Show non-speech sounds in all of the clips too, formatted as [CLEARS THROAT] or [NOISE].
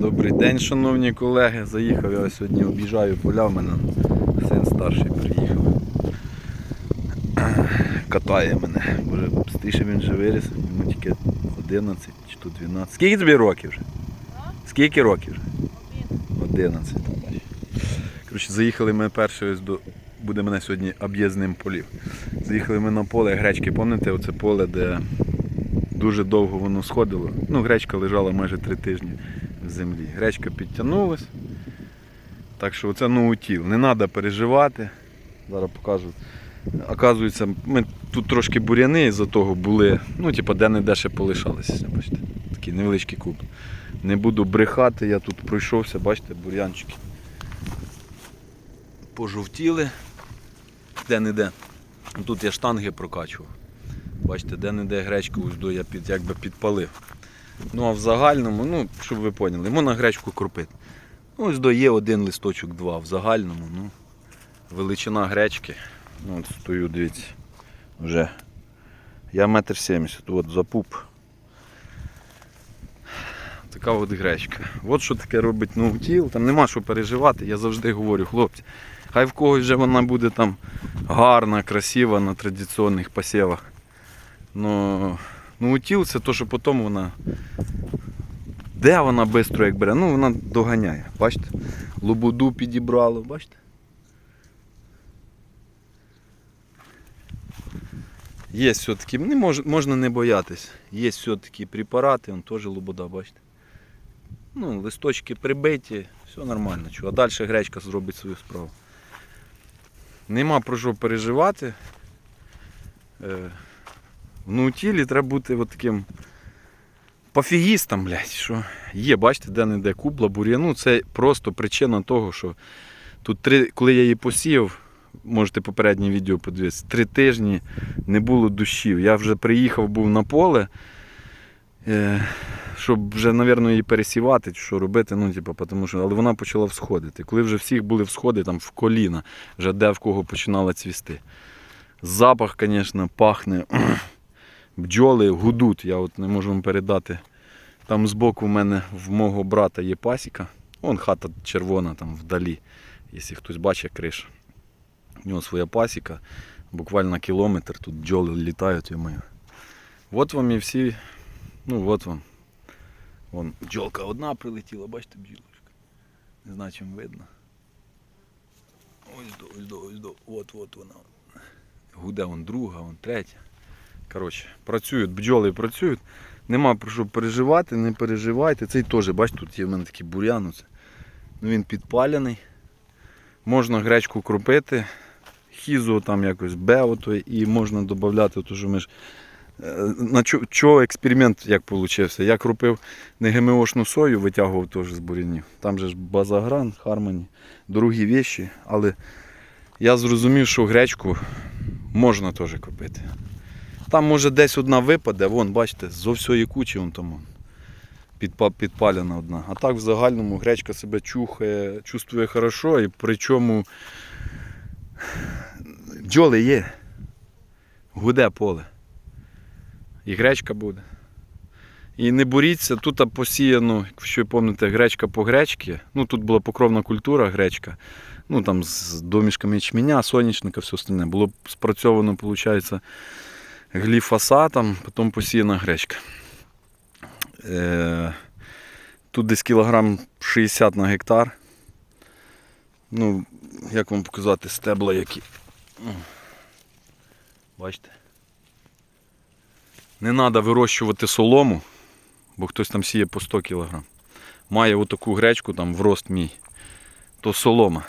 Добрий день, шановні колеги. Заїхав я сьогодні, об'їжджаю поля, в мене син старший приїхав. [CLEARS THROAT] Катає мене. Боже, стише він вже виріс, йому тільки 11 чи то 12. Скільки тобі років вже? Скільки років вже? 11. там. Коротше, заїхали ми перше ось до. Буде мене сьогодні об'їзним полів. Заїхали ми на поле гречки. Пам'ятаєте, оце поле, де дуже довго воно сходило. Ну, гречка лежала майже три тижні землі. Гречка підтягнулась. Так що це ноутіл. Не треба переживати. Зараз покажу. Оказується, ми тут трошки буряни із-за того були, ну, типу, де-не-де ще полишалися. Бачите, такий невеличкий куб. Не буду брехати, я тут пройшовся, бачите, бур'янчики. Пожовтіли. Де-не-де. Тут я штанги прокачував. Бачите, де-не-де гречку ось я під, якби підпалив. Ну а в загальному, ну, щоб ви поняли, можна гречку кропити. Ну, ось до є один листочок, два. В загальному, ну, величина гречки. Ну, от стою, дивіться. Вже. Я метр сімдесят, от за пуп. Така от гречка. От що таке робить ноутіл, там нема що переживати, я завжди говорю, хлопці, хай в когось вже вона буде там гарна, красива на традиційних посівах. Но ноутіл це то, що потім вона. Де вона швидко як бере? Ну вона доганяє. Бачите? Лободу підібрало, бачите? Є все-таки, не мож, можна не боятись. Є все-таки препарати, он теж лобода, бачите. Ну, листочки прибиті, все нормально. Чого. А далі гречка зробить свою справу. Нема про що переживати. В наутілі треба бути от таким пофігістом, блядь, що є, бачите, де-не-де кубла, бур'яну. Це просто причина того, що тут три, коли я її посіяв, можете попереднє відео подивитися, три тижні не було дощів. Я вже приїхав, був на поле, е, щоб вже, мабуть, її пересівати, що робити, ну, типу, тому що, але вона почала всходити. Коли вже всіх були всходи там в коліна, вже де в кого починала цвісти. Запах, звісно, пахне. Бджоли гудуть, я от не можу вам передати. Там збоку в мене в мого брата є пасіка. Вон хата червона там вдалі, якщо хтось бачить криша. У нього своя пасіка, буквально кілометр, тут бджоли літають і ми. От вам і всі. Ну от вам. Вон бджолка одна прилетіла, бачите бджілочка. Не знаю, чим видно. Ось до, ось до, ось до. От, от вона. Гуде вон друга, вон третя. Коротше, працюють, бджоли працюють. Нема про що переживати, не переживайте. Цей теж, бачите, тут є в мене такий бур'ян. оце. Ну, він підпалений. Можна гречку кропити, хізу там якось Б ото, і можна додати, що ми ж. е, На чо, чо експеримент як вийшов? Я кропив не ГМОшну сою, витягував теж з бур'янів. Там же ж базагран, Хармоні, другі віші, але я зрозумів, що гречку можна теж купити. Там може десь одна випаде, вон, бачите, зо всієї кучі вон там підпалена одна. А так в загальному гречка себе чухає, чувствує хорошо і причому бджоли є. Гуде поле. І гречка буде. І не боріться, тут посіяно, якщо пам'ятаєте, гречка по гречці. Ну тут була покровна культура гречка. Ну там з домішками ячменя, соняшника, все остальне. Було спрацьовано, виходить, гліфосатом, потім посіяна гречка. Е, тут десь кілограм 60 на гектар. Ну, як вам показати стебла які. Бачите? Не треба вирощувати солому, бо хтось там сіє по 100 кг. Має отаку гречку там в рост мій, то солома.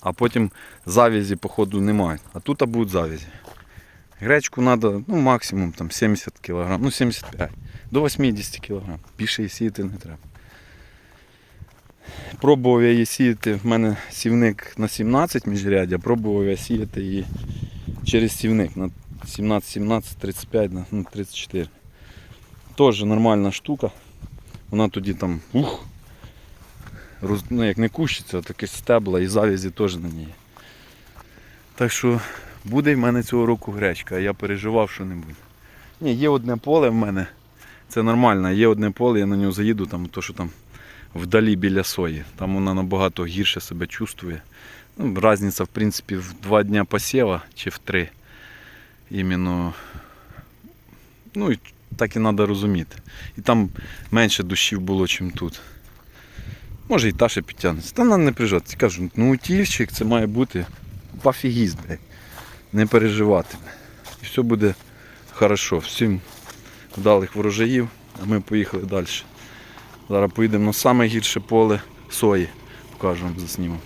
А потім завязі, походу, немає. А тут а будуть завязі. Гречку треба ну, максимум там, 70 кг, ну 75 до 80 кг. Більше її сіяти не треба. Пробував я її сіяти, в мене сівник на 17 міжрядя, пробував я сіяти її через сівник на 17, 17, 35, на ну, 34. Теж нормальна штука. Вона тоді там ух, роз, ну, як не кущиться, таке стебла і завязі теж на ній. Так що буде в мене цього року гречка, а я переживав, що не буде. Ні, є одне поле в мене. Це нормально, є одне поле, я на нього заїду, там, то, що там вдалі біля сої. Там вона набагато гірше себе чувствує. Ну, Разниця, в принципі, в два дня посіва чи в три. Іменно. Ну, і так і треба розуміти. І там менше дощів було, ніж тут. Може і та ще підтягнеться. Та вона не прижати. Кажу, ну утільщик це має бути пофігіст, блядь. Не переживатиме. І все буде хорошо. Всім вдалих врожаїв, а ми поїхали далі. Зараз поїдемо на саме гірше поле сої. Покажу вам засніму.